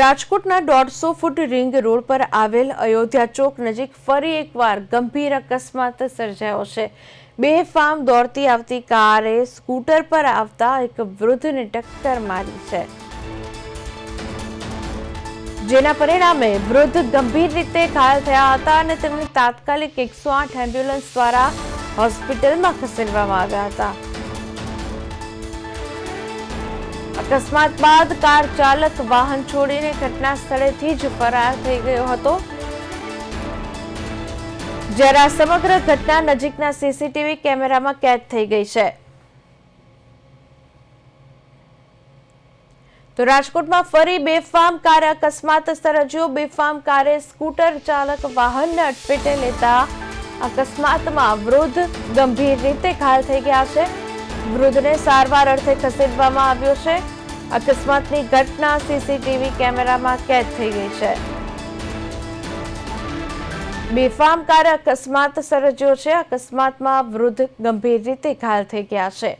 રાજકોટના દોઢસો foot ring road પર આવેલ અયોધ્યા ચોક નજીક ફરી એકવાર ગંભીર અકસ્માત સર્જાયો છે. બે ફાર્મ દોડતી આવતી કારે સ્કૂટર પર આવતા એક વૃદ્ધને ટક્કર મારી છે. જેના પરિણામે વૃદ્ધ ગંભીર રીતે ઘાયલ થયા હતા અને તેમને તાત્કાલિક એકસો આઠ એમ્બ્યુલન્સ દ્વારા હોસ્પિટલમાં ખસેડવામાં આવ્યા હતા. અકસ્માત બાદ કાર ચાલક વાહન છોડીને ઘટના સ્થળેથી જ ફરાર થઈ ગયો હતો. જ્યારે આ સમગ્ર ઘટના નજીકના સીસીટીવી કેમેરામાં કેદ થઈ ગઈ છે. તો રાજકોટમાં ફરી બેફામ કારે અકસ્માત સર્જ્યો. બેફામ કારે સ્કૂટર ચાલક વાહનને અટપેટે લેતા અકસ્માતમાં વૃદ્ધ ગંભીર રીતે ઘાયલ થઈ ગયા છે. વૃદ્ધને સારવાર અર્થે ખસેડવામાં આવ્યો છે. અકસ્માતની ઘટના સીસીટીવી કેમેરામાં કેદ થઈ ગઈ છે. બેફામ કારે અકસ્માત સર્જ્યો છે. અકસ્માતમાં વૃદ્ધ ગંભીર રીતે ઘાયલ થઈ ગયા છે.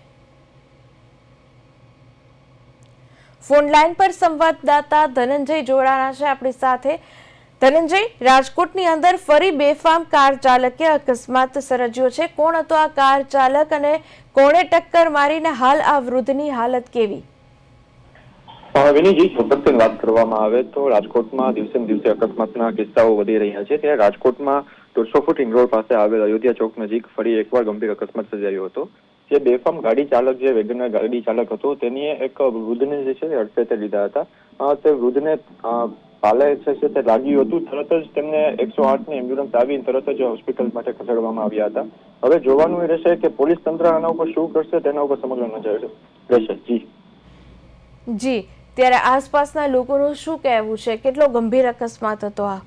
ફોન લાઈન પર સંવાદદાતા ધનંજય જોડાણા છે આપણી સાથે. ધનંજય, રાજકોટની અંદર ફરી બેફામ કાર ચાલકે અકસ્માત સર્જ્યો છે. કોણ હતો આ કાર ચાલક અને કોણે ટક્કર મારીને હાલ આ વૃદ્ધની હાલત કેવી? વિનયજી ચોક્કસથી વાત કરવામાં આવે તો રાજકોટમાં દિવસે દિવસે અકસ્માતના કિસ્સાઓ વધી રહ્યા છે. ત્યારે રાજકોટમાં દોઢસો ફૂટ રોડ પાસે આવેલ અયોધ્યા ચોક નજીક ફરી એકવાર ગંભીર અકસ્માત સર્જાયો હતો. જે બેફામ ગાડી ચાલક, જે વેગનર ગાડી ચાલક હતો, તેની એક વૃદ્ધને જે છે અડફેતે લીધા હતા. તે વૃદ્ધને પાલે છે તે લાગ્યું હતું. તરત જ તેમને એકસો આઠની એમ્બ્યુલન્સ આવીને તરત જ હોસ્પિટલ માટે ખસેડવામાં આવ્યા હતા. હવે જોવાનું એ રહેશે કે પોલીસ તંત્ર આના ઉપર શું કરશે તેના ઉપર સમગ્ર નજર રહેશે. જી. જી. ત્યારે આસપાસના લોકોનું શું કહેવું છે? કેટલો ગંભીર અકસ્માત હતો આ?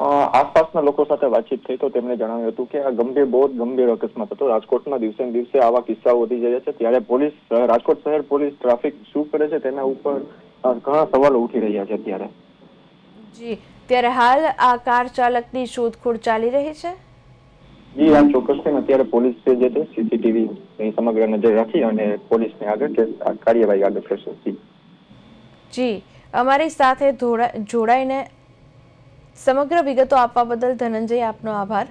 આસપાસના લોકો સાથે વાતચીત થઈ તો તેમણે જણાવ્યું હતું કે આ ગંભીર બહુ ગંભીર અકસ્માત હતો. રાજકોટમાં દિવસે દિવસે આવા કિસ્સાઓ વધી જાય છે. ત્યારે પોલીસ રાજકોટ શહેર પોલીસ ટ્રાફિક શું કરે છે તેના ઉપર ઘણા સવાલો ઉઠી રહ્યા છે અત્યારે. જી. ત્યારે હાલ આ કાર ચાલકની શોધખોળ ચાલી રહી છે? જી આ ચોક્કસ છે અત્યારે પોલીસ જે છે સીસીટીવી સમગ્ર નજર રાખી અને પોલીસને આગળ કાર્યવાહી આગળ કરશે. જી. જી અમારી સાથે જોડાઈને સમગ્ર વિગતો આપવા બદલ ધનંજય આપનો આભાર.